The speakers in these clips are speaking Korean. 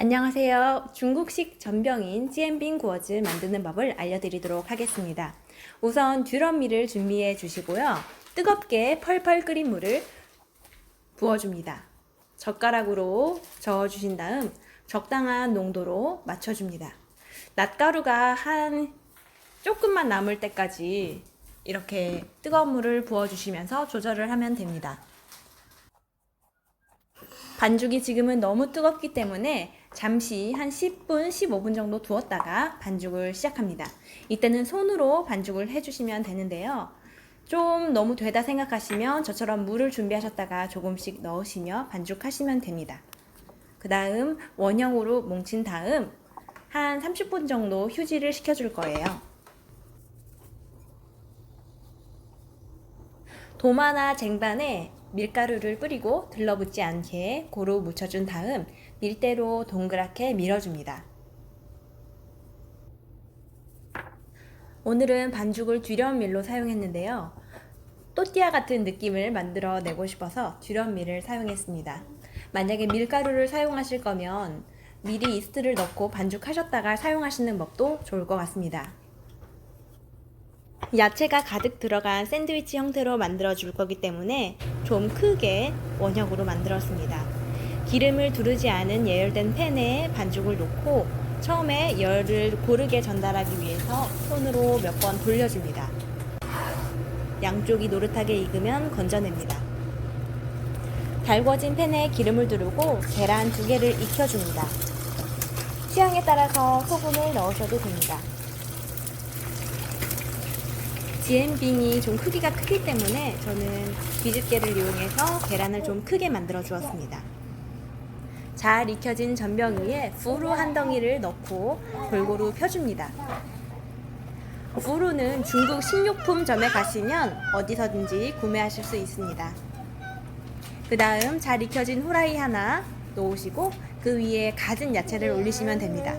안녕하세요. 중국식 전병인 찌엔빙 구워즈 만드는 법을 알려드리도록 하겠습니다. 우선 듀럼미를 준비해 주시고요. 뜨겁게 펄펄 끓인 물을 부어줍니다. 젓가락으로 저어주신 다음 적당한 농도로 맞춰줍니다. 낫가루가 한 조금만 남을 때까지 이렇게 뜨거운 물을 부어주시면서 조절을 하면 됩니다. 반죽이 지금은 너무 뜨겁기 때문에 잠시 한 10분, 15분 정도 두었다가 반죽을 시작합니다. 이때는 손으로 반죽을 해주시면 되는데요. 좀 너무 되다 생각하시면 저처럼 물을 준비하셨다가 조금씩 넣으시며 반죽하시면 됩니다. 그 다음 원형으로 뭉친 다음 한 30분 정도 휴지를 식혀줄 거예요. 도마나 쟁반에 밀가루를 뿌리고 들러붙지 않게 고루 묻혀준 다음 밀대로 동그랗게 밀어줍니다. 오늘은 반죽을 듀럼밀로 사용했는데요. 또띠아 같은 느낌을 만들어 내고 싶어서 듀럼밀을 사용했습니다. 만약에 밀가루를 사용하실 거면 미리 이스트를 넣고 반죽하셨다가 사용하시는 법도 좋을 것 같습니다. 야채가 가득 들어간 샌드위치 형태로 만들어 줄 거기 때문에 좀 크게 원형으로 만들었습니다. 기름을 두르지 않은 예열된 팬에 반죽을 놓고 처음에 열을 고르게 전달하기 위해서 손으로 몇 번 돌려줍니다. 양쪽이 노릇하게 익으면 건져냅니다. 달궈진 팬에 기름을 두르고 계란 두 개를 익혀줍니다. 취향에 따라서 소금을 넣으셔도 됩니다. 지엠빙이 좀 크기가 크기 때문에 저는 뒤집개를 이용해서 계란을 좀 크게 만들어 주었습니다. 잘 익혀진 전병 위에 푸루 한 덩이를 넣고 골고루 펴줍니다. 푸루는 중국 식료품점에 가시면 어디서든지 구매하실 수 있습니다. 그 다음 잘 익혀진 후라이 하나 놓으시고 그 위에 갖은 야채를 올리시면 됩니다.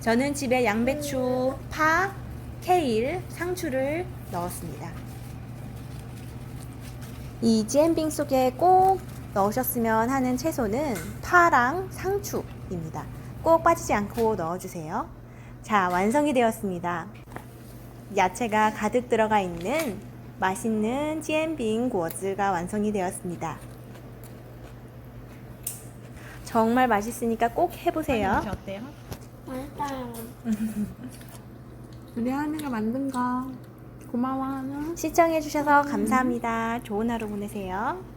저는 집에 양배추, 파, 케일, 상추를 넣었습니다. 이 지엠빙 속에 꼭 넣으셨으면 하는 채소는 파랑 상추입니다. 꼭 빠지지 않고 넣어주세요. 자, 완성이 되었습니다. 야채가 가득 들어가 있는 맛있는 지엠빙 구워즈가 완성이 되었습니다. 정말 맛있으니까 꼭 해보세요. 어때요? 맛있어요. 우리 하은이가 만든 거 고마워. 시청해주셔서 감사합니다. 좋은 하루 보내세요.